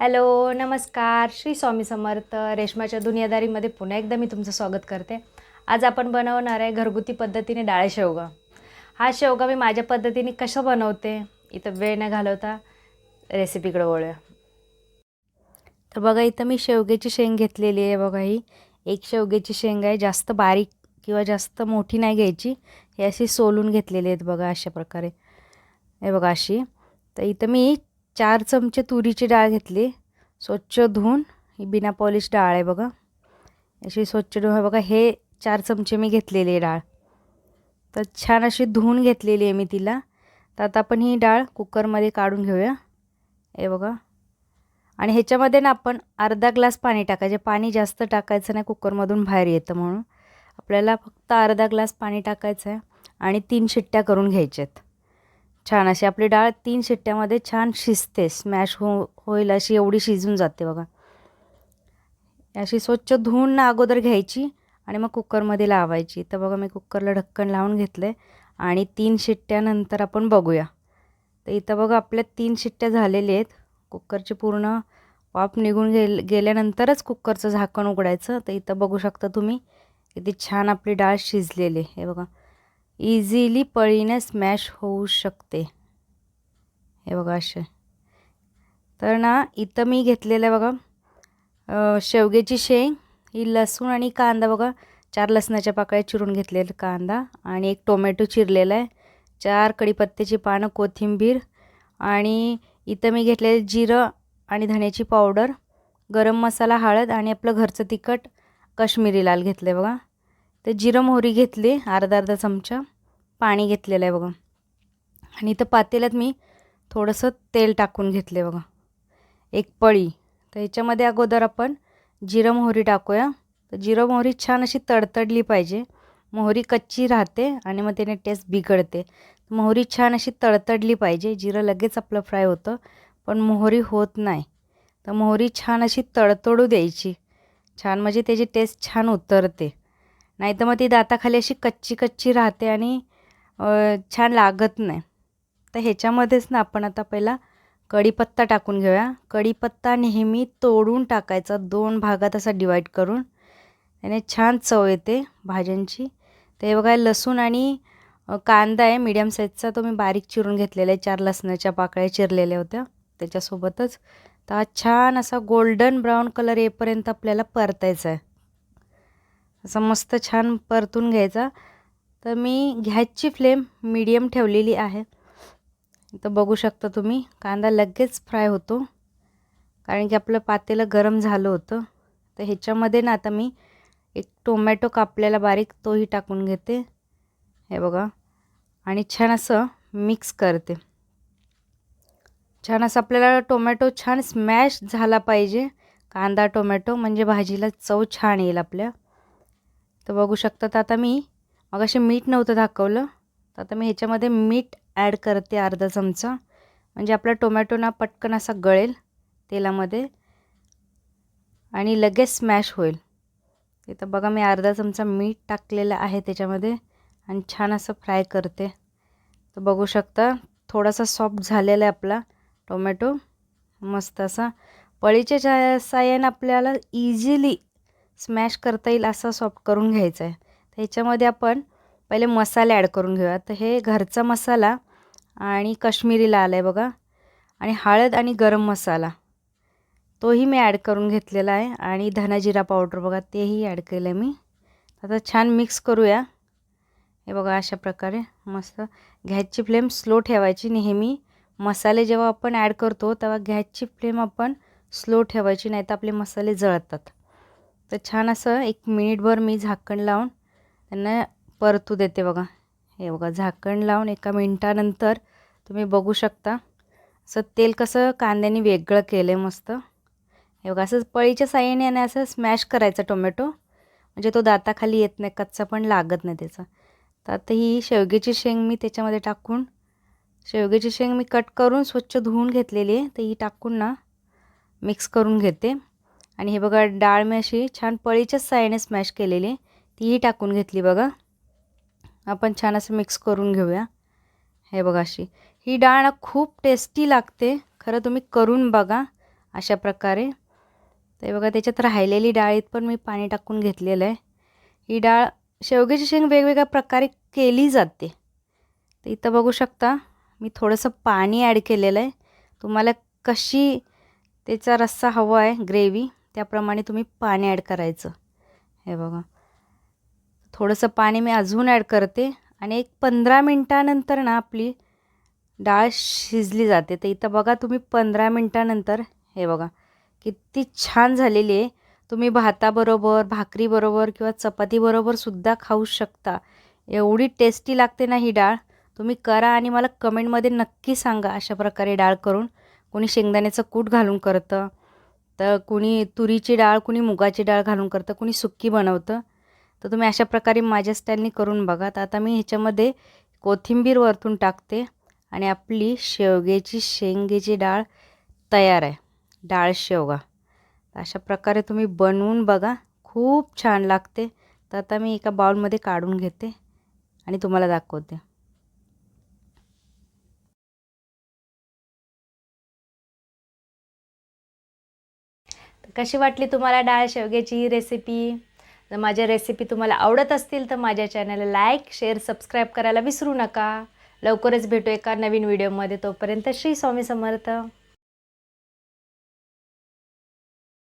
Hello नमस्कार. श्री स्वामी समर्थ रेशमाच्या दुनियादारीमध्ये पुन्हा एकदा मी तुमचं स्वागत करते. आज आपण बनवणार आहे घरगुती पद्धतीने डाळे शेवगा. हा शेवगा मी माझ्या पद्धतीने कसं बनवते? इथं वेळ न घालवता रेसिपीकडे वळूया. तर बघा इथं मी शेवग्याची शेंग घेतलेली आहे बघा ही. एक शेवग्याची शेंग आहे जास्त बारीक किंवा जास्त मोठी नाही घ्यायची. हे अशी सोलून घेतलेली आहेत बघा अशा प्रकारे. हे बघा अशी. तर इथं मी चार चमचे तुरीची डाळ घेतली. स्वच्छ धुवून ही बिना पॉलिश डाळ आहे बघा. अशी स्वच्छ धुऊन बघा हे चार चमचे मी घेतलेली आहे डाळ. तर छान अशी धुवून घेतलेली आहे मी तिला. तर आता आपण ही डाळ कुकरमध्ये काढून घेऊया. हे बघा. आणि ह्याच्यामध्ये ना आपण अर्धा ग्लास पाणी टाकायचे. पाणी जास्त टाकायचं नाही कुकरमधून बाहेर येतं म्हणून. आपल्याला फक्त अर्धा ग्लास पाणी टाकायचं आहे आणि तीन शिट्ट्या करून घ्यायच्यात. छान अशी आपली डाळ तीन शिट्ट्यामध्ये छान शिजते. स्मॅश हो होईल अशी एवढी शिजून जाते बघा. अशी स्वच्छ धुवून ना अगोदर घ्यायची आणि मग कुकरमध्ये लावायची. तर बघा मी कुकरला ढक्कन लावून घेतलं आहे आणि तीन शिट्ट्यानंतर आपण बघूया. तर इथं बघा आपल्या तीन शिट्ट्या झालेल्या आहेत. कुकरची पूर्ण वाफ निघून गेल गेल्यानंतरच कुकरचं झाकण उघडायचं. तर इथं बघू शकता तुम्ही किती छान आपली डाळ शिजलेली आहे. हे बघा. इझिली पळीने स्मॅश होऊ शकते. हे बघा असे. तर ना इथं मी घेतलेलं आहे बघा. शेवग्याची शेंग ही लसूण आणि कांदा बघा. चार लसणाच्या पाकळ्या चिरून घेतलेलं कांदा आणि एक टोमॅटो चिरलेला आहे. चार कढीपत्त्याची पानं कोथिंबीर आणि इथं मी घेतलेले जिरं आणि धण्याची पावडर गरम मसाला हळद आणि आपलं घरचं तिखट कश्मीरी लाल घेतलं आहे बघा. तर जिरं मोहरी घेतली अर्धा अर्धा चमचा. पाणी घेतलेलं आहे बघा. आणि इथं पातेल्यात मी थोडंसं तेल टाकून घेतले बघा. एक पळी. तर ह्याच्यामध्ये अगोदर आपण जिरं मोहरी टाकूया. तर जिरं मोहरी छान अशी तडतडली पाहिजे. मोहरी कच्ची राहते आणि मग त्याने टेस्ट बिघडते. मोहरी छान अशी तडतडली पाहिजे. जिरं लगेच आपलं फ्राय होतं पण मोहरी होत नाही. तर मोहरी छान अशी तडतडू द्यायची. छान म्हणजे त्याची टेस्ट छान उतरते. नाही तर मग ती दाताखाली अशी कच्ची कच्ची राहते आणि छान लागत नाही. तर ह्याच्यामध्येच ना आपण आता पहिला कढीपत्ता टाकून घेऊया. कढीपत्ता नेहमी तोडून टाकायचा दोन भागात असा डिवाईड करून. त्याने छान चव येते भाज्यांची. ते बघा लसूण आणि कांदा आहे मीडियम साईजचा तो मी बारीक चिरून घेतलेला आहे. चार लसणाच्या पाकळ्या चिरलेल्या होत्या त्याच्यासोबतच. तर हा छान असा गोल्डन ब्राऊन कलर येईपर्यंत आपल्याला परतायचा आहे. असं मस्त छान परतून घ्यायचा. तर मी गॅसची फ्लेम मीडियम ठेवलेली आहे. तर बघू शकता तुम्ही कांदा लगेच फ्राय होतो. कारण की आपलं पातेलं गरम झालं होतं. तर ह्याच्यामध्ये ना आता मी एक टोमॅटो कापलेला बारीक तोही टाकून घेते. हे बघा. आणि छान असं मिक्स करते. छान असं आपल्याला टोमॅटो छान स्मॅश झाला पाहिजे. कांदा टोमॅटो म्हणजे भाजीला चव छान येईल आपल्या. तर बघू शकतात आता मी. मग असे मीठ नव्हतं दाखवलं. तर आता मी ह्याच्यामध्ये मीठ ॲड करते अर्धा चमचा. म्हणजे आपला टोमॅटो ना पटकन असा गळेल तेलामध्ये. आणि लगेच स्मॅश होईल. इथं बघा मी अर्धा चमचा मीठ टाकलेलं आहे त्याच्यामध्ये. आणि छान असं फ्राय करते. तर बघू शकता थोडासा सॉफ्ट झालेला आहे आपला टोमॅटो मस्त असा. पळीच्या साह्याने आपल्याला इझिली स्मॅश करता येईल असा सॉफ्ट करून घ्यायचा आहे तर ह्याच्यामध्ये आपण पहिले मसाले ॲड करून घेऊया तर हे घरचा मसाला आणि कश्मीरी लाल आहे बघा. आणि हळद आणि गरम मसाला. तोही मी ॲड करून घेतलेला आहे. आणि धनाजिरा पावडर बघा तेही ॲड केलं आहे मी. आता छान मिक्स करूया. हे बघा अशा प्रकारे मस्त. गॅसची फ्लेम स्लो ठेवायची. नेहमी मसाले जेव्हा आपण ॲड करतो तेव्हा गॅसची फ्लेम आपण स्लो ठेवायची. नाही तर आपले मसाले जळतात. तर छान असं एक मिनिटभर मी झाकण लावून त्यांना परतू देते बघा. हे बघा झाकण लावून एका मिनटानंतर तुम्ही बघू शकता. असं तेल कसं कांद्याने वेगळं केलं आहे मस्त. हे बघा असं पळीच्या साह्याने आणि असं स्मॅश करायचं टोमॅटो. म्हणजे तो दाताखाली येत नाही कच्चा पण लागत नाही त्याचा. तर आता ही शेवग्याची शेंग मी त्याच्यामध्ये टाकून शेवग्याची शेंग मी कट करून स्वच्छ धुवून घेतलेली आहे. तर ही टाकून ना मिक्स करून घेते. आणि हे बघा डाळ मी अशी छान पळीच्याच साह्याने स्मॅश केलेली. तीही टाकून घेतली बघा. आपण छान असं मिक्स करून घेऊया. हे बघा अशी. ही डाळ ना खूप टेस्टी लागते. खरं तुम्ही करून बघा अशा प्रकारे. ते बघा त्याच्यात राहिलेली डाळीत पण मी पाणी टाकून घेतलेलं आहे. ही डाळ शेवग्याची शेंग वेगवेगळ्या प्रकारे केली जाते. तर इथं बघू शकता मी थोडंसं पाणी ॲड केलेलं आहे. तुम्हाला कशी त्याचा रस्सा हवा आहे ग्रेव्ही त्याप्रमाणे तुम्ही पाणी ॲड करायचं. हे बघा. थोडंसं पाणी मी अजून ॲड करते आणि एक पंधरा मिनटानंतर ना आपली डाळ शिजली जाते. तर इथं बघा तुम्ही पंधरा मिनटानंतर हे बघा किती छान झालेली आहे. तुम्ही भाताबरोबर भाकरीबरोबर किंवा चपातीबरोबरसुद्धा खाऊ शकता. एवढी टेस्टी लागते ना ही डाळ. तुम्ही करा आणि मला कमेंटमध्ये नक्की सांगा अशा प्रकारे डाळ करून. कोणी शेंगदाण्याचं कूट घालून करतं तर कुणी तुरीची डाळ कुणी मुगाची डाळ घालून करतं कुणी सुक्की बनवतं. तर तुम्ही अशा प्रकारे माझ्या स्टाईलने करून बघा. तर आता मी ह्याच्यामध्ये कोथिंबीर वरतून टाकते आणि आपली शेवग्याची शेंगेची डाळ तयार आहे. डाळ शेवगा. अशा प्रकारे तुम्ही बनवून बघा. खूप छान लागते. तर आता मी एका बाउलमध्ये काढून घेते आणि तुम्हाला दाखवते. कशी वाटली तुम्हाला डाळ शेवग्याची ही रेसिपी जर माझ्या रेसिपी तुम्हाला आवडत असतील तर माझ्या चॅनलला लाईक शेअर सबस्क्राईब करायला विसरू नका. लवकरच भेटू एका नवीन व्हिडिओमध्ये तोपर्यंत श्री स्वामी समर्थ.